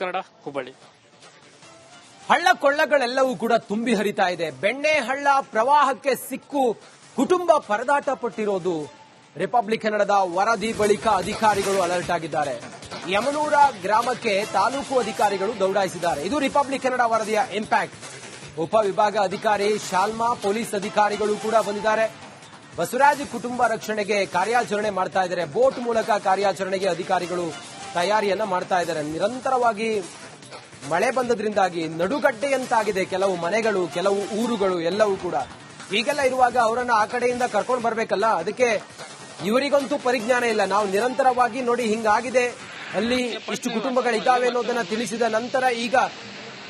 ಕನ್ನಡ ಹುಬ್ಬಳ್ಳಿ. ಹಳ್ಳ ಕೊಳ್ಳಗಳೆಲ್ಲವೂ ಕೂಡ ತುಂಬಿ ಹರಿತಾ ಇದೆ. ಬೆಣ್ಣೆ ಹಳ್ಳ ಪ್ರವಾಹಕ್ಕೆ ಸಿಕ್ಕು ಕುಟುಂಬ ಪರದಾಟ ಪಟ್ಟಿರೋದು ರಿಪಬ್ಲಿಕ್ ಕನ್ನಡದ ವರದಿ ಬಳಿಕ ಅಧಿಕಾರಿಗಳು ಅಲರ್ಟ್ ಆಗಿದ್ದಾರೆ. ಯಮನೂರ ಗ್ರಾಮಕ್ಕೆ ತಾಲೂಕು ಅಧಿಕಾರಿಗಳು ದೌಡಾಯಿಸಿದ್ದಾರೆ. ಇದು ರಿಪಬ್ಲಿಕ್ ಕನ್ನಡ ವರದಿಯ ಇಂಪ್ಯಾಕ್ಟ್ ಉಪವಿಭಾಗ ಅಧಿಕಾರಿ ಶಾಲ್ಮಾ, ಪೊಲೀಸ್ ಅಧಿಕಾರಿಗಳು ಕೂಡ ಬಂದಿದ್ದಾರೆ. ಬಸವರಾಜ್ ಕುಟುಂಬ ರಕ್ಷಣೆಗೆ ಕಾರ್ಯಾಚರಣೆ ಮಾಡ್ತಾ ಇದ್ದಾರೆ. ಬೋಟ್ ಮೂಲಕ ಕಾರ್ಯಾಚರಣೆಗೆ ಅಧಿಕಾರಿಗಳು ತಯಾರಿಯನ್ನ ಮಾಡ್ತಾ ಇದ್ದಾರೆ. ನಿರಂತರವಾಗಿ ಮಳೆ ಬಂದದ್ರಿಂದಾಗಿ ನಡುಗಡ್ಡೆಯಂತಾಗಿದೆ. ಕೆಲವು ಮನೆಗಳು, ಕೆಲವು ಊರುಗಳು ಎಲ್ಲವೂ ಕೂಡ. ಹೀಗೆಲ್ಲ ಇರುವಾಗ ಅವರನ್ನ ಆ ಕಡೆಯಿಂದ ಕರ್ಕೊಂಡು ಬರಬೇಕಲ್ಲ? ಅದಕ್ಕೆ ಇವರಿಗಂತೂ ಪರಿಜ್ಞಾನ ಇಲ್ಲ. ನಾವು ನಿರಂತರವಾಗಿ ನೋಡಿ ಹಿಂಗಾಗಿದೆ. ಅಲ್ಲಿ ಇಷ್ಟು ಕುಟುಂಬಗಳಿದ್ದಾವೆ ಅನ್ನೋದನ್ನ ತಿಳಿಸಿದ ನಂತರ ಈಗ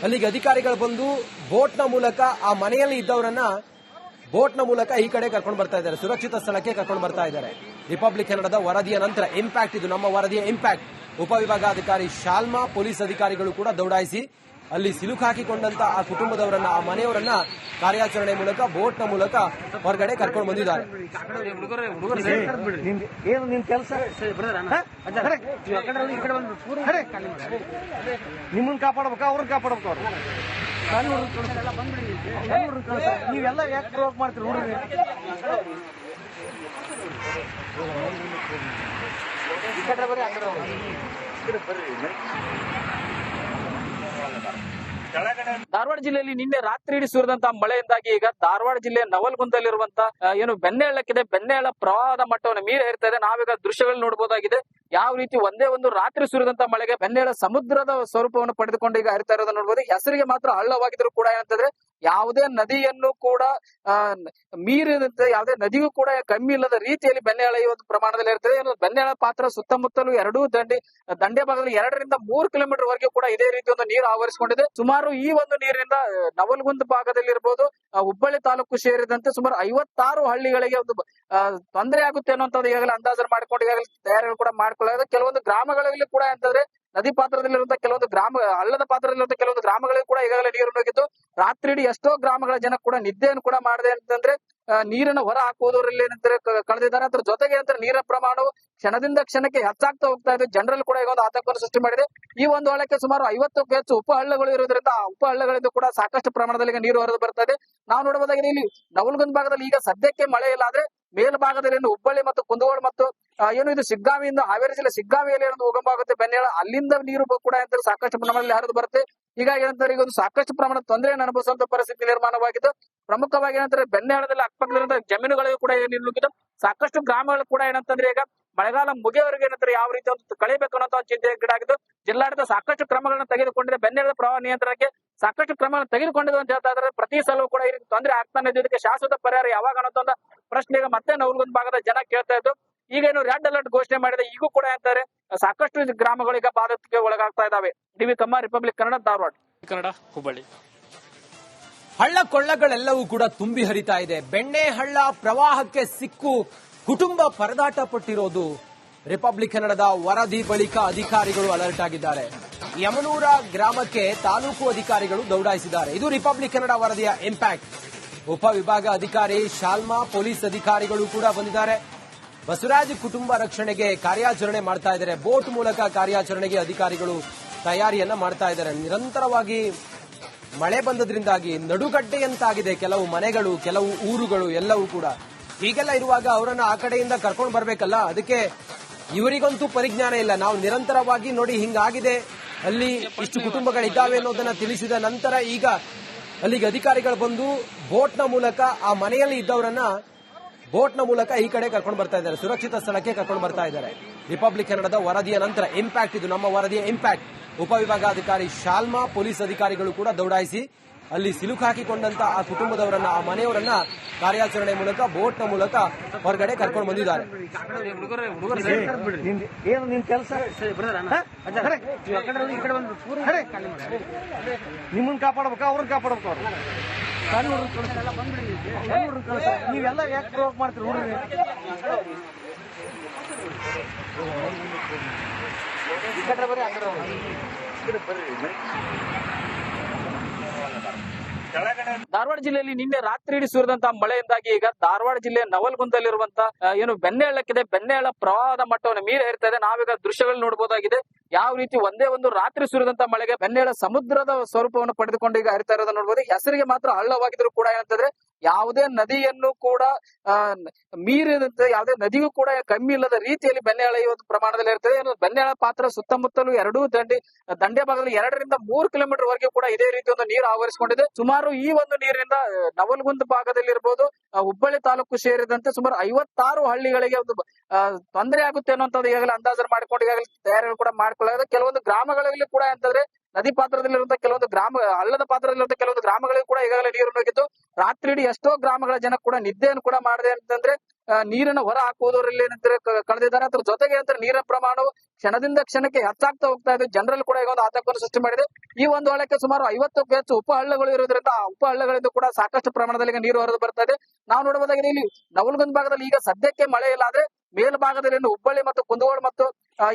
ಅಲ್ಲಿಗೆ ಅಧಿಕಾರಿಗಳು ಬಂದು ಬೋಟ್ನ ಮೂಲಕ ಆ ಮನೆಯಲ್ಲಿ ಇದ್ದವರನ್ನ ಬೋಟ್ನ ಮೂಲಕ ಈ ಕಡೆ ಕರ್ಕೊಂಡು ಬರ್ತಾ ಇದ್ದಾರೆ. ಸುರಕ್ಷಿತ ಸ್ಥಳಕ್ಕೆ ಕರ್ಕೊಂಡು ಬರ್ತಾ ಇದ್ದಾರೆ. ರಿಪಬ್ಲಿಕ್ ಕನ್ನಡದ ವರದಿಯ ನಂತರ ಇಂಪ್ಯಾಕ್ಟ್ ಇದು ನಮ್ಮ ವರದಿಯ ಇಂಪ್ಯಾಕ್ಟ್ ಉಪವಿಭಾಗಾಧಿಕಾರಿ ಶಾಲ್ಮಾ, ಪೊಲೀಸ್ ಅಧಿಕಾರಿಗಳು ಕೂಡ ದೌಡಾಯಿಸಿ ಅಲ್ಲಿ ಸಿಲುಕಾಕಿಕೊಂಡಂತ ಆ ಕುಟುಂಬದವರನ್ನ, ಆ ಮನೆಯವರನ್ನ ಕಾರ್ಯಾಚರಣೆ ಮೂಲಕ, ಬೋಟ್ನ ಮೂಲಕ ಹೊರಗಡೆ ಕರ್ಕೊಂಡು ಬಂದಿದ್ದಾರೆ. ನಿಮ್ಮನ್ನು ಕಾಪಾಡ್ಬೇಕ, ಅವ್ರನ್ನ ಕಾಪಾಡಬೇಕು. ನೀವೆಲ್ಲ ಯಾಕೆ ಪ್ರೋಕ್ ಮಾಡ್ತೀರಿ ಕಡೆ ಬರ್ರಿ, ಬರ್ರಿ. ಧಾರವಾಡ ಜಿಲ್ಲೆಯಲ್ಲಿ ನಿನ್ನೆ ರಾತ್ರಿ ಇಡೀ ಸುರಿದಂತಹ ಮಳೆಯಿಂದಾಗಿ ಈಗ ಧಾರವಾಡ ಜಿಲ್ಲೆಯ ನವಲ್ಗುಂದಲ್ಲಿರುವಂತ ಏನು ಬೆಣ್ಣೆ ಹಳ್ಳಕ್ಕಿದೆ ಬೆಣ್ಣೆ ಹಳ್ಳ ಪ್ರವಾಹದ ಮಟ್ಟವನ್ನು ಮೀರಿ ಹೇರ್ತಾ ಇದೆ ನಾವೀಗ ದೃಶ್ಯಗಳು ನೋಡಬಹುದಾಗಿದೆ ಯಾವ ರೀತಿ ಒಂದೇ ಒಂದು ರಾತ್ರಿ ಸುರಿದಂತ ಮಳೆಗೆ ಬೆಣ್ಣೆ ಹಳ್ಳ ಸಮುದ್ರದ ಸ್ವರೂಪವನ್ನು ಪಡೆದುಕೊಂಡು ಈಗ ಹರಿತಾ ಇರೋದನ್ನ ನೋಡಬಹುದು ಹೆಸರಿಗೆ ಮಾತ್ರ ಹಳ್ಳವಾಗಿದ್ರು ಕೂಡ ಏನಂತಂದ್ರೆ ಯಾವುದೇ ನದಿಯನ್ನು ಕೂಡ ಮೀರಿದಂತೆ ಯಾವುದೇ ನದಿಗೂ ಕೂಡ ಕಮ್ಮಿ ಇಲ್ಲದ ರೀತಿಯಲ್ಲಿ ಬೆಣ್ಣೆ ಒಂದು ಪ್ರಮಾಣದಲ್ಲಿ ಇರ್ತದೆ. ಬೆಣ್ಣೆ ಪಾತ್ರ ಸುತ್ತಮುತ್ತಲು ಎರಡೂ ದಂಡೆ ದಂಡೆ ಭಾಗದಲ್ಲಿ ಎರಡರಿಂದ ಮೂರು ಕಿಲೋಮೀಟರ್ ವರೆಗೂ ಕೂಡ ಇದೇ ರೀತಿ ಒಂದು ನೀರು ಆವರಿಸಿಕೊಂಡಿದೆ. ಸುಮಾರು ಈ ಒಂದು ನೀರಿನಿಂದ ನವಲ್ಗುಂದ್ ಭಾಗದಲ್ಲಿ ಇರಬಹುದು ಹುಬ್ಬಳ್ಳಿ ತಾಲೂಕು ಸೇರಿದಂತೆ ಸುಮಾರು ಐವತ್ತಾರು ಹಳ್ಳಿಗಳಿಗೆ ಒಂದು ತೊಂದರೆ ಆಗುತ್ತೆ ಅನ್ನುವಂಥದ್ದು ಈಗಾಗಲೇ ಅಂದಾಜು ಮಾಡಿಕೊಂಡು, ಈಗಾಗಲೇ ತಯಾರಿಗಳು ಕೂಡ ಮಾಡ್ಕೊಳ್ಳೋದು. ಕೆಲವೊಂದು ಗ್ರಾಮಗಳಲ್ಲಿ ಕೂಡ ಅಂತಂದ್ರೆ ನದಿ ಪಾತ್ರದಲ್ಲಿರುವಂತಹ ಕೆಲವೊಂದು ಗ್ರಾಮ, ಹಳ್ಳದ ಪಾತ್ರದಲ್ಲಿರುವಂತಹ ಕೆಲವೊಂದು ಗ್ರಾಮಗಳಿಗೆ ಕೂಡ ಈಗಾಗಲೇ ನೀರು ನುಗ್ಗಿದ್ದು ರಾತ್ರಿ ಇಡೀ ಎಷ್ಟೋ ಗ್ರಾಮಗಳ ಜನ ಕೂಡ ನಿದ್ದೆಯನ್ನು ಕೂಡ ಮಾಡಿದೆ ಅಂತಂದ್ರೆ ನೀರನ್ನು ಹೊರ ಹಾಕುವುದರಲ್ಲಿ ಏನಂತಾರೆ ಕಳೆದಿದ್ದಾರೆ. ಅದ್ರ ಜೊತೆಗೆ ಅಂತ ನೀರಿನ ಪ್ರಮಾಣವು ಕ್ಷಣದಿಂದ ಕ್ಷಣಕ್ಕೆ ಹೆಚ್ಚಾಗ್ತಾ ಹೋಗ್ತಾ ಇದೆ. ಜನರಲ್ಲಿ ಕೂಡ ಈಗ ಒಂದು ಆತಂಕವನ್ನು ಸೃಷ್ಟಿ ಮಾಡಿದೆ. ಈ ಒಂದು ಹಳ್ಳಕ್ಕೆ ಸುಮಾರು ಐವತ್ತಕ್ಕೂ ಹೆಚ್ಚು ಉಪ ಹಳ್ಳಗಳು ಇರೋದ್ರಿಂದ ಆ ಉಪ ಹಳ್ಳಗಳಿಂದ ಕೂಡ ಸಾಕಷ್ಟು ಪ್ರಮಾಣದಲ್ಲಿ ನೀರು ಹೊರದು ಬರ್ತಾ ಇದೆ. ನಾವು ನೋಡಬಹುದಾಗಿದೆ, ಇಲ್ಲಿ ನವಲ್ಗುಂದ್ ಭಾಗದಲ್ಲಿ ಈಗ ಸದ್ಯಕ್ಕೆ ಮಳೆ ಇಲ್ಲ. ಆದ್ರೆ ಮೇಲ್ಭಾಗದಲ್ಲಿ ಏನು ಹುಬ್ಬಳ್ಳಿ ಮತ್ತು ಕುಂದಗೋಳ ಮತ್ತು ಏನು ಇದು ಸಿಗ್ಗಾವಿಯಿಂದ ಹಾವೇರಿ ಜಿಲ್ಲೆ ಸಿಗ್ಗಾವಿಯಲ್ಲಿ ಏನು ಉಗಮವಾಗುತ್ತೆ ಬೆನ್ನೇಳ. ಅಲ್ಲಿಂದ ನೀರು ಕೂಡ ಏನಂತಾರೆ ಸಾಕಷ್ಟು ಪ್ರಮಾಣದಲ್ಲಿ ಹರಿದು ಬರುತ್ತೆ. ಹೀಗಾಗಿ ಏನಂತಾರೆ, ಈಗ ಒಂದು ಸಾಕಷ್ಟು ಪ್ರಮಾಣದ ತೊಂದರೆಯನ್ನು ಅನುಭವಿಸುವಂತ ಪರಿಸ್ಥಿತಿ ನಿರ್ಮಾಣವಾಗಿದ್ದು, ಪ್ರಮುಖವಾಗಿ ಏನಂತಾರೆ, ಬೆನ್ನೆಳದಲ್ಲಿ ಅಕ್ಕಪಕ್ಕದಲ್ಲಿ ಜಮೀನುಗಳಿಗೂ ಕೂಡ ಏನು ನೀರು ನುಗ್ಗಿದ್ದು ಸಾಕಷ್ಟು ಗ್ರಾಮಗಳು ಕೂಡ ಏನಂತಂದ್ರೆ ಈಗ ಮಳೆಗಾಲ ಮುಗಿಯವರೆಗೆ ಏನಂತಾರೆ ಯಾವ ರೀತಿ ಒಂದು ಕಳಿಬೇಕು ಅನ್ನೋ ಚಿಂತೆ ಗಿಡಾಗಿದ್ದು ಜಿಲ್ಲಾಡಳಿತ ಸಾಕಷ್ಟು ಕ್ರಮಗಳನ್ನು ತೆಗೆದುಕೊಂಡಿದೆ. ಬೆನ್ನೆಳೆದ ಪ್ರವಾಹ ನಿಯಂತ್ರಣಕ್ಕೆ ಸಾಕಷ್ಟು ಕ್ರಮಗಳನ್ನು ತೆಗೆದುಕೊಂಡಿದೆ ಅಂತ ಹೇಳ್ತಾ ಇದ್ದಾರೆ. ಪ್ರತಿ ಸಲವೂ ಕೂಡ ಈ ರೀತಿ ತೊಂದರೆ ಆಗ್ತಾನೆ ಇದೆ. ಇದಕ್ಕೆ ಶಾಶ್ವತ ಪರಿಹಾರ ಯಾವಾಗ ಅನ್ನೋ ಒಂದು ಪ್ರಶ್ನೆ ಈಗ ಮತ್ತೆ ನವಲಗುಂದ ಭಾಗದ ಜನ ಕೇಳ್ತಾ ಇದ್ದು ಈಗ ಏನು ರೆಡ್ ಅಲರ್ಟ್ ಘೋಷಣೆ ಮಾಡಿದೆ. ಈಗೂ ಕೂಡ ಅಂತಾರೆ ಸಾಕಷ್ಟು ಗ್ರಾಮಗಳು ಈಗ ಬಾಧಕ್ಕೆ ಒಳಗಾಗ್ತಾ ಇದಾವೆ ಡಿವಿ ಕಮ್ಮ ರಿಪಬ್ಲಿಕ್ ಕನ್ನಡ ಧಾರವಾಡ. ಕನ್ನಡ ಹುಬ್ಬಳ್ಳಿ. ಹಳ್ಳ ಕೊಳ್ಳಗಳೆಲ್ಲವೂ ಕೂಡ ತುಂಬಿ ಹರಿತಾ ಇದೆ. ಬೆಣ್ಣೆ ಹಳ್ಳ ಪ್ರವಾಹಕ್ಕೆ ಸಿಕ್ಕು ಕುಟುಂಬ ಪರದಾಟ ಪಟ್ಟಿರೋದು ರಿಪಬ್ಲಿಕ್ ಕನ್ನಡದ ವರದಿ ಬಳಿಕ ಅಧಿಕಾರಿಗಳು ಅಲರ್ಟ್ ಆಗಿದ್ದಾರೆ. ಯಮನೂರ ಗ್ರಾಮಕ್ಕೆ ತಾಲೂಕು ಅಧಿಕಾರಿಗಳು ದೌಡಾಯಿಸಿದ್ದಾರೆ. ಇದು ರಿಪಬ್ಲಿಕ್ ಕನ್ನಡ ವರದಿಯ ಇಂಪ್ಯಾಕ್ಟ್ ಉಪವಿಭಾಗ ಅಧಿಕಾರಿ ಶಾಲ್ಮಾ, ಪೊಲೀಸ್ ಅಧಿಕಾರಿಗಳು ಕೂಡ ಬಂದಿದ್ದಾರೆ. ಬಸವರಾಜ್ ಕುಟುಂಬ ರಕ್ಷಣೆಗೆ ಕಾರ್ಯಾಚರಣೆ ಮಾಡ್ತಾ ಇದ್ದಾರೆ. ಬೋಟ್ ಮೂಲಕ ಕಾರ್ಯಾಚರಣೆಗೆ ಅಧಿಕಾರಿಗಳು ತಯಾರಿಯನ್ನ ಮಾಡ್ತಾ ಇದ್ದಾರೆ. ನಿರಂತರವಾಗಿ ಮಳೆ ಬಂದದ್ರಿಂದಾಗಿ ನಡುಗಡ್ಡೆಯಂತಾಗಿದೆ. ಕೆಲವು ಮನೆಗಳು, ಕೆಲವು ಊರುಗಳು ಎಲ್ಲವೂ ಕೂಡ. ಹೀಗೆಲ್ಲ ಇರುವಾಗ ಅವರನ್ನ ಆ ಕಡೆಯಿಂದ ಕರ್ಕೊಂಡು ಬರಬೇಕಲ್ಲ? ಅದಕ್ಕೆ ಇವರಿಗಂತೂ ಪರಿಜ್ಞಾನ ಇಲ್ಲ. ನಾವು ನಿರಂತರವಾಗಿ ನೋಡಿ ಹಿಂಗಾಗಿದೆ. ಅಲ್ಲಿ ಇಷ್ಟು ಕುಟುಂಬಗಳಿದ್ದಾವೆ ಅನ್ನೋದನ್ನ ತಿಳಿಸಿದ ನಂತರ ಈಗ ಅಲ್ಲಿಗೆ ಅಧಿಕಾರಿಗಳು ಬಂದು ಬೋಟ್ನ ಮೂಲಕ ಆ ಮನೆಯಲ್ಲಿ ಇದ್ದವರನ್ನ ಬೋಟ್ನ ಮೂಲಕ ಈ ಕಡೆ ಕರ್ಕೊಂಡು ಬರ್ತಾ ಇದ್ದಾರೆ ಸುರಕ್ಷಿತ ಸ್ಥಳಕ್ಕೆ ಕರ್ಕೊಂಡು ಬರ್ತಾ ಇದ್ದಾರೆ ರಿಪಬ್ಲಿಕ್ ಕನ್ನಡದ ವರದಿಯ ನಂತರ ಇಂಪ್ಯಾಕ್ಟ್ ಇದು ನಮ್ಮ ವರದಿಯ ಇಂಪ್ಯಾಕ್ಟ್ ಉಪವಿಭಾಗಾಧಿಕಾರಿ ಶಾಲ್ಮಾ ಪೊಲೀಸ್ ಅಧಿಕಾರಿಗಳು ಕೂಡ ದೌಡಾಯಿಸಿ ಅಲ್ಲಿ ಸಿಲುಕಾಕಿಕೊಂಡಂತ ಆ ಕುಟುಂಬದವರನ್ನ ಆ ಮನೆಯವರನ್ನ ಕಾರ್ಯಾಚರಣೆ ಮೂಲಕ ಬೋಟ್ನ ಮೂಲಕ ಹೊರಗಡೆ ಕರ್ಕೊಂಡು ಬಂದಿದ್ದಾರೆ ನಿಮ್ಮನ್ನ ಕಾಪಾಡಬೇಕು ಅವ್ರನ್ನ ಕಾಪಾಡ್ಬೇಕು ನೀವೆಲ್ಲ ಯಾಕೆ ಪ್ರವೋಕ್ ಮಾಡ್ತೀರಿ ಹುಡುಗ್ರಿ ಬರೀ ಕಡೆ ಬರ್ರಿ, ಬರ್ರಿ. ಧಾರವಾಡ ಜಿಲ್ಲೆಯಲ್ಲಿ ನಿನ್ನೆ ರಾತ್ರಿ ಇಡೀ ಸುರಿದಂತಹ ಮಳೆಯಿಂದಾಗಿ ಈಗ ಧಾರವಾಡ ಜಿಲ್ಲೆ ನವಲ್ಗುಂದಲ್ಲಿರುವಂತ ಏನು ಬೆಣ್ಣೆ ಹಳ್ಳಕ್ಕಿದೆ. ಬೆಣ್ಣೆ ಹಳ್ಳ ಪ್ರವಾಹದ ಮಟ್ಟವನ್ನು ಮೀರಿ ಹೇರ್ತಾ ಇದೆ. ನಾವೀಗ ದೃಶ್ಯಗಳು ನೋಡಬಹುದಾಗಿದೆ. ಯಾವ ರೀತಿ ಒಂದೇ ಒಂದು ರಾತ್ರಿ ಸುರಿದಂತ ಮಳೆಗೆ ಬೆಣ್ಣೆ ಹಳ್ಳ ಸಮುದ್ರದ ಸ್ವರೂಪವನ್ನು ಪಡೆದುಕೊಂಡು ಈಗ ಹರಿತಾ ಇರೋದನ್ನ ನೋಡಬಹುದು. ಹೆಸರಿಗೆ ಮಾತ್ರ ಹಳ್ಳವಾಗಿದ್ರು ಕೂಡ ಏನಂತಂದ್ರೆ ಯಾವುದೇ ನದಿಯನ್ನು ಕೂಡ ಮೀರಿದಂತೆ ಯಾವುದೇ ನದಿಗೂ ಕೂಡ ಕಮ್ಮಿ ಇಲ್ಲದ ರೀತಿಯಲ್ಲಿ ಬೆನ್ನೆಹಳ ಈ ಒಂದು ಪ್ರಮಾಣದಲ್ಲಿ ಇರ್ತದೆ ಬೆನ್ನೆಹಳ ಪಾತ್ರ ಸುತ್ತಮುತ್ತಲು ಎರಡೂ ದಂಡಿ, ದಂಡೆ ಭಾಗದಲ್ಲಿ ಎರಡರಿಂದ ಮೂರು ಕಿಲೋಮೀಟರ್ ವರೆಗೆ ಕೂಡ ಇದೇ ರೀತಿ ಒಂದು ನೀರು ಆವರಿಸಿಕೊಂಡಿದೆ. ಸುಮಾರು ಈ ಒಂದು ನೀರಿನಿಂದ ನವಲ್ಗುಂದ್ ನವಲಗುಂದ ಭಾಗದಲ್ಲಿ ಇರಬಹುದು ಹುಬ್ಬಳ್ಳಿ ತಾಲೂಕು ಸೇರಿದಂತೆ ಸುಮಾರು ಐವತ್ತಾರು ಹಳ್ಳಿಗಳಿಗೆ ಒಂದು ತೊಂದರೆ ಆಗುತ್ತೆ ಅನ್ನುವಂಥದ್ದು ಈಗಾಗಲೇ ಅಂದಾಜು ಮಾಡಿಕೊಂಡು ಈಗಾಗಲೇ ತಯಾರಿಗಳು ಕೂಡ ಮಾಡ್ಕೊಳ್ಳೋದು ಕೆಲವೊಂದು ಗ್ರಾಮಗಳಲ್ಲಿ ಕೂಡ ಅಂತಂದ್ರೆ, ನದಿ ಪಾತ್ರದಲ್ಲಿರುವಂತಹ ಕೆಲವೊಂದು ಗ್ರಾಮ, ಹಳ್ಳದ ಪಾತ್ರದಲ್ಲಿರುವಂತಹ ಕೆಲವೊಂದು ಗ್ರಾಮಗಳಿಗೆ ಕೂಡ ಈಗಾಗಲೇ ನೀರು ನುಗ್ಗಿದ್ದು ರಾತ್ರಿ ಇಡೀ ಎಷ್ಟೋ ಗ್ರಾಮಗಳ ಜನ ಕೂಡ ನಿದ್ದೆಯನ್ನು ಕೂಡ ಮಾಡಿದೆ ಅಂತಂದ್ರೆ ನೀರನ್ನ ಹೊರ ಹಾಕುವುದರಲ್ಲಿ ಏನಂತಾರೆ ಕಳೆದಿದ್ದಾರೆ ಅದ್ರ ಜೊತೆಗೆ ಅಂತ ನೀರಿನ ಪ್ರಮಾಣವು ಕ್ಷಣದಿಂದ ಕ್ಷಣಕ್ಕೆ ಹೆಚ್ಚಾಗ್ತಾ ಹೋಗ್ತಾ ಇದೆ. ಜನರಲ್ಲಿ ಕೂಡ ಈಗ ಒಂದು ಆತಂಕವನ್ನು ಸೃಷ್ಟಿ ಮಾಡಿದೆ. ಈ ಒಂದು ಹಳ್ಳಕ್ಕೆ ಸುಮಾರು ಐವತ್ತಕ್ಕೂ ಹೆಚ್ಚು ಉಪ ಹಳ್ಳಗಳು ಇರೋದ್ರಿಂದ ಆ ಉಪ ಹಳ್ಳಗಳಿಂದ ಕೂಡ ಸಾಕಷ್ಟು ಪ್ರಮಾಣದಲ್ಲಿ ನೀರು ಹೊರದು ಬರ್ತಾ ಇದೆ. ನಾವು ನೋಡಬಹುದಾಗಿದೆ ಇಲ್ಲಿ ನವಲಗುಂದ ಭಾಗದಲ್ಲಿ ಈಗ ಸದ್ಯಕ್ಕೆ ಮಳೆ ಇಲ್ಲ ಆದ್ರೆ ಮೇಲ್ಭಾಗದಲ್ಲಿ ಹುಬ್ಬಳ್ಳಿ ಮತ್ತು ಕುಂದಗೋಳ ಮತ್ತು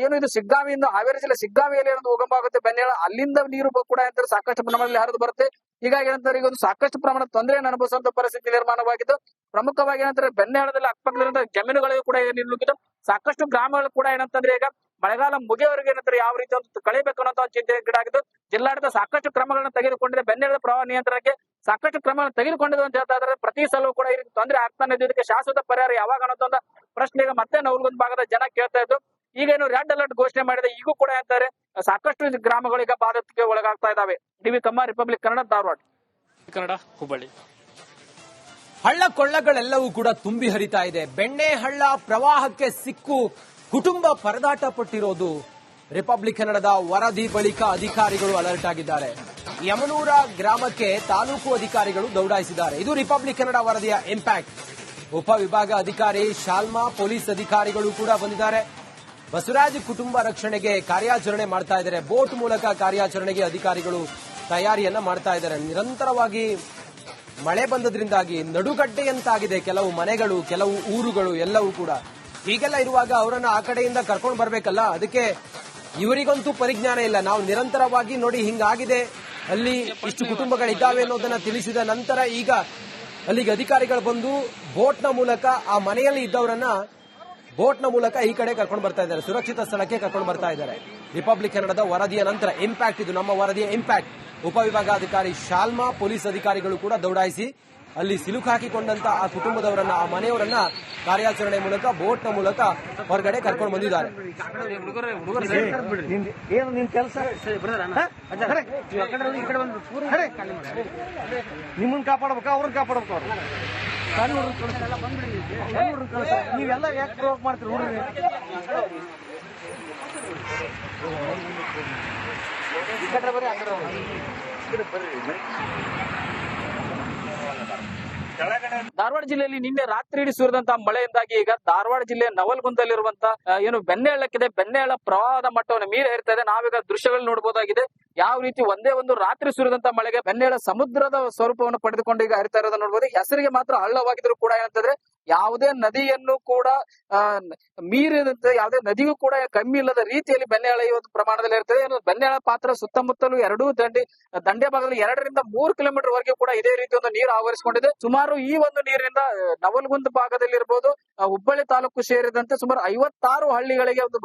ಏನು ಇದು ಸಿಗ್ಗಾವಿಯಿಂದ ಹಾವೇರಿ ಜಿಲ್ಲೆ ಸಿಗ್ಗಾವಿಯಲ್ಲಿ ಉಗಮವಾಗುತ್ತೆ ಬೆನ್ನೇಳ ಅಲ್ಲಿಂದ ನೀರು ಕೂಡ ಸಾಕಷ್ಟು ಪ್ರಮಾಣದಲ್ಲಿ ಹರಿದು ಬರುತ್ತೆ. ಹೀಗಾಗಿ ಏನಂತಾರೆ, ಈಗ ಒಂದು ಸಾಕಷ್ಟು ಪ್ರಮಾಣದ ತೊಂದರೆಯನ್ನು ಅನುಭವಿಸುವಂತ ಪರಿಸ್ಥಿತಿ ನಿರ್ಮಾಣವಾಗಿದ್ದು, ಪ್ರಮುಖವಾಗಿ ಏನಂತಾರೆ ಬೆನ್ನೆಳದಲ್ಲಿ ಅಕ್ಕಪಕ್ಕದ ಜಮೀನುಗಳಿಗೆ ಕೂಡ ನಿಲ್ಲುಗಿದ್ದು ಸಾಕಷ್ಟು ಗ್ರಾಮಗಳು ಕೂಡ ಏನಂತಂದ್ರೆ ಈಗ ಮಳೆಗಾಲ ಮುಗಿಯವರೆಗೆ ಏನಂತಾರೆ ಯಾವ ರೀತಿ ಒಂದು ಕಳಿಬೇಕು ಅನ್ನೋ ಚಿಂತೆ ಗಿಡಾಗಿದ್ದು, ಜಿಲ್ಲಾಡಳಿತ ಸಾಕಷ್ಟು ಕ್ರಮಗಳನ್ನು ತೆಗೆದುಕೊಂಡಿದೆ. ಬೆನ್ನೆಳದ ಪ್ರವಾಹ ನಿಯಂತ್ರಣಕ್ಕೆ ಸಾಕಷ್ಟು ಕ್ರಮಗಳನ್ನು ತೆಗೆದುಕೊಂಡಿದೆ ಅಂತ ಹೇಳ್ತಾ ಇದ್ದಾರೆ. ಪ್ರತಿ ಸಲವೂ ಕೂಡ ಈ ರೀತಿ ತೊಂದರೆ ಆಗ್ತಾನೆ ಇದಕ್ಕೆ ಶಾಶ್ವತ ಪರಿಹಾರ ಯಾವಾಗ ಅನ್ನೋದೊಂದು ಪ್ರಶ್ನೆ ಈಗ ಮತ್ತೆ ನವಲಗುಂದ ಭಾಗದ ಜನ ಕೇಳ್ತಾ ಇದ್ದು ಈಗ ಏನು ರೆಡ್ ಅಲರ್ಟ್ ಘೋಷಣೆ ಮಾಡಿದೆ. ಈಗೂ ಕೂಡ ಅಂತಾರೆ ಸಾಕಷ್ಟು ಗ್ರಾಮಗಳು ಈಗ ಬಾಧಕ್ಕೆ ಒಳಗಾಗ್ತಾ ಇದಾವೆ ಟಿವಿ ಕಮ್ಮ ರಿಪಬ್ಲಿಕ್ ಕನ್ನಡ ಧಾರವಾಡ. ಕನ್ನಡ ಹುಬ್ಬಳ್ಳಿ. ಹಳ್ಳ ಕೊಳ್ಳಗಳೆಲ್ಲವೂ ಕೂಡ ತುಂಬಿ ಹರಿತಾ ಇದೆ. ಬೆಣ್ಣೆ ಹಳ್ಳ ಪ್ರವಾಹಕ್ಕೆ ಸಿಕ್ಕು ಕುಟುಂಬ ಪರದಾಟ ಪಟ್ಟಿರೋದು ರಿಪಬ್ಲಿಕ್ ಕನ್ನಡದ ವರದಿ ಬಳಿಕ ಅಧಿಕಾರಿಗಳು ಅಲರ್ಟ್ ಆಗಿದ್ದಾರೆ. ಯಮನೂರ ಗ್ರಾಮಕ್ಕೆ ತಾಲೂಕು ಅಧಿಕಾರಿಗಳು ದೌಡಾಯಿಸಿದ್ದಾರೆ. ಇದು ರಿಪಬ್ಲಿಕ್ ಕನ್ನಡ ವರದಿಯ ಇಂಪ್ಯಾಕ್ಟ್ ಉಪವಿಭಾಗ ಅಧಿಕಾರಿ ಶಾಲ್ಮಾ ಪೊಲೀಸ್ ಅಧಿಕಾರಿಗಳು ಕೂಡ ಬಂದಿದ್ದಾರೆ. ಬಸವರಾಜ್ ಕುಟುಂಬ ರಕ್ಷಣೆಗೆ ಕಾರ್ಯಾಚರಣೆ ಮಾಡ್ತಾ ಇದ್ದಾರೆ. ಬೋಟ್ ಮೂಲಕ ಕಾರ್ಯಾಚರಣೆಗೆ ಅಧಿಕಾರಿಗಳು ತಯಾರಿಯನ್ನ ಮಾಡ್ತಾ ಇದ್ದಾರೆ. ನಿರಂತರವಾಗಿ ಮಳೆ ಬಂದದ್ರಿಂದಾಗಿ ನಡುಗಡ್ಡೆಯಂತಾಗಿದೆ. ಕೆಲವು ಮನೆಗಳು, ಕೆಲವು ಊರುಗಳು ಎಲ್ಲವೂ ಕೂಡ. ಹೀಗೆಲ್ಲ ಇರುವಾಗ ಅವರನ್ನು ಆ ಕಡೆಯಿಂದ ಕರ್ಕೊಂಡು ಬರಬೇಕಲ್ಲ? ಅದಕ್ಕೆ ಇವರಿಗಂತೂ ಪರಿಜ್ಞಾನ ಇಲ್ಲ. ನಾವು ನಿರಂತರವಾಗಿ ನೋಡಿ ಹಿಂಗಾಗಿದೆ. ಅಲ್ಲಿ ಇಷ್ಟು ಕುಟುಂಬಗಳಿದ್ದಾವೆ ಅನ್ನೋದನ್ನ ತಿಳಿಸಿದ ನಂತರ ಈಗ ಅಲ್ಲಿಗೆ ಅಧಿಕಾರಿಗಳು ಬಂದು ಬೋಟ್ನ ಮೂಲಕ ಆ ಮನೆಯಲ್ಲಿ ಇದ್ದವರನ್ನ ಬೋಟ್ನ ಮೂಲಕ ಈ ಕಡೆ ಕರ್ಕೊಂಡು ಬರ್ತಾ ಇದ್ದಾರೆ ಸುರಕ್ಷಿತ ಸ್ಥಳಕ್ಕೆ ಕರ್ಕೊಂಡು ಬರ್ತಾ ಇದ್ದಾರೆ ರಿಪಬ್ಲಿಕ್ ಕನ್ನಡದ ವರದಿಯ ನಂತರ ಇಂಪ್ಯಾಕ್ಟ್ ಇದು ನಮ್ಮ ವರದಿಯ ಇಂಪ್ಯಾಕ್ಟ್ ಉಪವಿಭಾಗಾಧಿಕಾರಿ ಶಾಲ್ಮಾ ಪೊಲೀಸ್ ಅಧಿಕಾರಿಗಳು ಕೂಡ ದೌಡಾಯಿಸಿ ಅಲ್ಲಿ ಸಿಲುಕು ಹಾಕಿಕೊಂಡಂತ ಆ ಕುಟುಂಬದವರನ್ನ ಆ ಮನೆಯವರನ್ನ ಕಾರ್ಯಾಚರಣೆ ಮೂಲಕ ಬೋಟ್ನ ಮೂಲಕ ಹೊರಗಡೆ ಕರ್ಕೊಂಡು ಬಂದಿದ್ದಾರೆ ನಿಮ್ಮನ್ನ ಕಾಪಾಡಬೇಕು ಅವ್ರನ್ನ ಕಾಪಾಡ್ಬೇಕು ನೀವೆಲ್ಲ ಯಾಕೆ ಪ್ರವೋಕ್ ಮಾಡ್ತೀರಿ ಹುಡುಗ್ರಿ? ಧಾರವಾಡ ಜಿಲ್ಲೆಯಲ್ಲಿ ನಿನ್ನೆ ರಾತ್ರಿ ಇಡೀ ಸುರಿದಂತಹ ಮಳೆಯಿಂದಾಗಿ ಈಗ ಧಾರವಾಡ ಜಿಲ್ಲೆ ನವಲ್ಗುಂದಲ್ಲಿರುವಂತ ಏನು ಬೆಣ್ಣೆ ಹಳ್ಳಕ್ಕಿದೆ. ಬೆಣ್ಣೆ ಹಳ್ಳ ಪ್ರವಾಹದ ಮಟ್ಟವನ್ನು ಮೀರಿ ಹೇರ್ತಾ ಇದೆ. ನಾವೀಗ ದೃಶ್ಯಗಳು ನೋಡಬಹುದಾಗಿದೆ. ಯಾವ ರೀತಿ ಒಂದೇ ಒಂದು ರಾತ್ರಿ ಸುರಿದಂತ ಮಳೆಗೆ ಬೆಣ್ಣೆ ಹಳ್ಳ ಸಮುದ್ರದ ಸ್ವರೂಪವನ್ನು ಪಡೆದುಕೊಂಡು ಈಗ ಹರಿತಾ ಇರೋದನ್ನ ನೋಡಬಹುದು. ಹೆಸರಿಗೆ ಮಾತ್ರ ಹಳ್ಳವಾಗಿದ್ರು ಕೂಡ ಏನಂತಂದ್ರೆ ಯಾವುದೇ ನದಿಯನ್ನು ಕೂಡ ಮೀರಿದಂತೆ ಯಾವುದೇ ನದಿಗೂ ಕೂಡ ಕಮ್ಮಿ ಇಲ್ಲದ ರೀತಿಯಲ್ಲಿ ಬೆನ್ನೆಹಳ ಈ ಒಂದು ಪ್ರಮಾಣದಲ್ಲಿ ಇರ್ತದೆ ಬೆನ್ನೆಹಳ ಪಾತ್ರ ಸುತ್ತಮುತ್ತಲು ಎರಡೂ ದಂಡಿ, ದಂಡೆ ಭಾಗದಲ್ಲಿ ಎರಡರಿಂದ ಮೂರು ಕಿಲೋಮೀಟರ್ ವರೆಗೆ ಕೂಡ ಇದೇ ರೀತಿ ಒಂದು ನೀರು ಆವರಿಸಿಕೊಂಡಿದೆ. ಸುಮಾರು ಈ ಒಂದು ನೀರಿನಿಂದ ನವಲ್ಗುಂದ್ ನವಲಗುಂದ ಭಾಗದಲ್ಲಿ ಇರಬಹುದು ಹುಬ್ಬಳ್ಳಿ ತಾಲೂಕು ಸೇರಿದಂತೆ ಸುಮಾರು ಐವತ್ತಾರು ಹಳ್ಳಿಗಳಿಗೆ ಒಂದು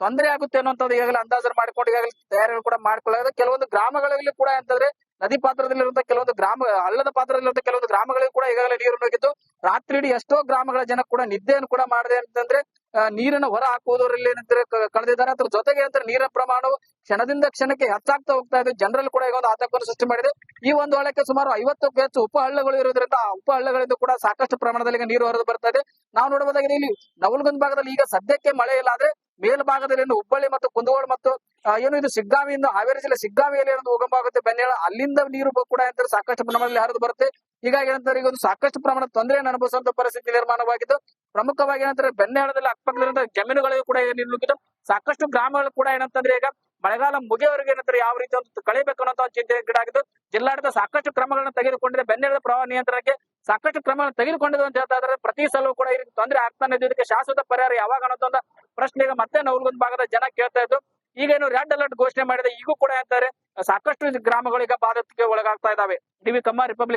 ತೊಂದರೆ ಆಗುತ್ತೆ ಅನ್ನುವಂಥದ್ದು ಈಗಾಗಲೇ ಅಂದಾಜು ಮಾಡಿಕೊಂಡು ಈಗಾಗಲೇ ತಯಾರಿಗಳು ಕೂಡ ಮಾಡ್ಕೊಳ್ಳೋದು ಕೆಲವೊಂದು ಗ್ರಾಮಗಳಲ್ಲಿ ಕೂಡ ಅಂತಂದ್ರೆ, ನದಿ ಪಾತ್ರದಲ್ಲಿರುವಂತಹ ಕೆಲವೊಂದು ಗ್ರಾಮ, ಹಳ್ಳದ ಪಾತ್ರದಲ್ಲಿರುವಂತಹ ಕೆಲವೊಂದು ಗ್ರಾಮಗಳಿಗೂ ಕೂಡ ಈಗಾಗಲೇ ನೀರು ನುಗ್ಗಿದ್ದು ರಾತ್ರಿ ಇಡೀ ಎಷ್ಟೋ ಗ್ರಾಮಗಳ ಜನ ಕೂಡ ನಿದ್ದೆಯನ್ನು ಕೂಡ ಮಾಡಿದೆ ಅಂತಂದ್ರೆ ನೀರನ್ನ ಹೊರ ಹಾಕುವುದರಲ್ಲಿ ಏನಂತಾರೆ ಕಳೆದಿದ್ದಾರೆ ಅದ್ರ ಜೊತೆಗೆ ಅಂತ ನೀರಿನ ಪ್ರಮಾಣವು ಕ್ಷಣದಿಂದ ಕ್ಷಣಕ್ಕೆ ಹೆಚ್ಚಾಗ್ತಾ ಹೋಗ್ತಾ ಇದೆ. ಜನರಲ್ಲಿ ಕೂಡ ಈಗ ಒಂದು ಆತಂಕವನ್ನು ಸೃಷ್ಟಿ ಮಾಡಿದೆ. ಈ ಒಂದು ಹಳ್ಳಕ್ಕೆ ಸುಮಾರು ಐವತ್ತಕ್ಕೂ ಹೆಚ್ಚು ಉಪ ಹಳ್ಳಗಳು ಇರೋದ್ರಿಂದ ಆ ಉಪ ಹಳ್ಳಗಳಿಂದ ಕೂಡ ಸಾಕಷ್ಟು ಪ್ರಮಾಣದಲ್ಲಿ ನೀರು ಹೊರದು ಬರ್ತಾ ಇದೆ. ನಾವು ನೋಡಬಹುದಾಗಿದೆ ಇಲ್ಲಿ ನವಲಗುಂದ ಭಾಗದಲ್ಲಿ ಈಗ ಸದ್ಯಕ್ಕೆ ಮಳೆ ಇಲ್ಲ. ಆದ್ರೆ ಮೇಲ್ಭಾಗದಲ್ಲಿ ಹುಬ್ಬಳ್ಳಿ ಮತ್ತು ಕುಂದಗೋಳ ಮತ್ತು ಏನು ಇದು ಸಿಗ್ಗಾವಿಯಿಂದ ಹಾವೇರಿ ಜಿಲ್ಲೆ ಸಿಗ್ಗಾವಿಯಲ್ಲಿ ಹೋಗಂಬ ಉಗಮವಾಗುತ್ತೆ ಬೆನ್ನೇಳ, ಅಲ್ಲಿಂದ ನೀರು ಕೂಡ ಏನಂತಾರೆ ಸಾಕಷ್ಟು ಪ್ರಮಾಣದಲ್ಲಿ ಹರಿದು ಬರುತ್ತೆ. ಹೀಗಾಗಿ ಏನಂತಾರೆ, ಈಗ ಒಂದು ಸಾಕಷ್ಟು ಪ್ರಮಾಣದ ತೊಂದರೆಯನ್ನು ಅನುಭವಿಸುವಂತ ಪರಿಸ್ಥಿತಿ ನಿರ್ಮಾಣವಾಗಿದ್ದು, ಪ್ರಮುಖವಾಗಿ ಏನಂತಾರೆ, ಬೆನ್ನೇಳದಲ್ಲಿ ಅಕ್ಕಪಕ್ಕದಲ್ಲಿರುವಂತಹ ಜಮೀನುಗಳಿಗೂ ಕೂಡ ನುಗ್ಗಿದ್ದು ಸಾಕಷ್ಟು ಗ್ರಾಮಗಳು ಕೂಡ ಏನಂತಂದ್ರೆ ಈಗ ಮಳೆಗಾಲ ಮುಗಿಯವರೆಗೆ ಏನಂತಾರೆ, ಯಾವ ರೀತಿ ಒಂದು ಕಳಿಬೇಕು ಅನ್ನೋ ಚಿಂತೆ ಗಿಡಾಗಿದ್ದು, ಜಿಲ್ಲಾಡಳಿತ ಸಾಕಷ್ಟು ಕ್ರಮಗಳನ್ನು ತೆಗೆದುಕೊಂಡಿದೆ. ಬೆನ್ನೆಳದ ಪ್ರವಾಹ ನಿಯಂತ್ರಣಕ್ಕೆ ಸಾಕಷ್ಟು ಕ್ರಮಗಳನ್ನು ತೆಗೆದುಕೊಂಡಿದೆ ಅಂತ ಹೇಳ್ತಾ ಇದ್ದಾರೆ. ಪ್ರತಿ ಸಲವೂ ಕೂಡ ಈ ರೀತಿ ತೊಂದರೆ ಆಗ್ತಾನೆ ಇದಕ್ಕೆ ಶಾಶ್ವತ ಪರಿಹಾರ ಯಾವಾಗ ಅನ್ನೋದೊಂದು ಪ್ರಶ್ನೆ ಈಗ ಮತ್ತೆ ನೌರ್ಗೊಂದ್ ಭಾಗದ ಜನ ಕೇಳ್ತಾ ಇದ್ದು ಈಗ ಏನು ರೆಡ್ ಅಲರ್ಟ್ ಘೋಷಣೆ ಮಾಡಿದೆ. ಈಗೂ ಕೂಡ ಅಂತಾರೆ ಸಾಕಷ್ಟು ಗ್ರಾಮಗಳು ಈಗ ಬಾಧಕ್ಕೆ ಒಳಗಾಗ್ತಾ ಇದಾವೆ ಟಿವಿ ಕಮ್ಮ, ರಿಪಬ್ಲಿಕ್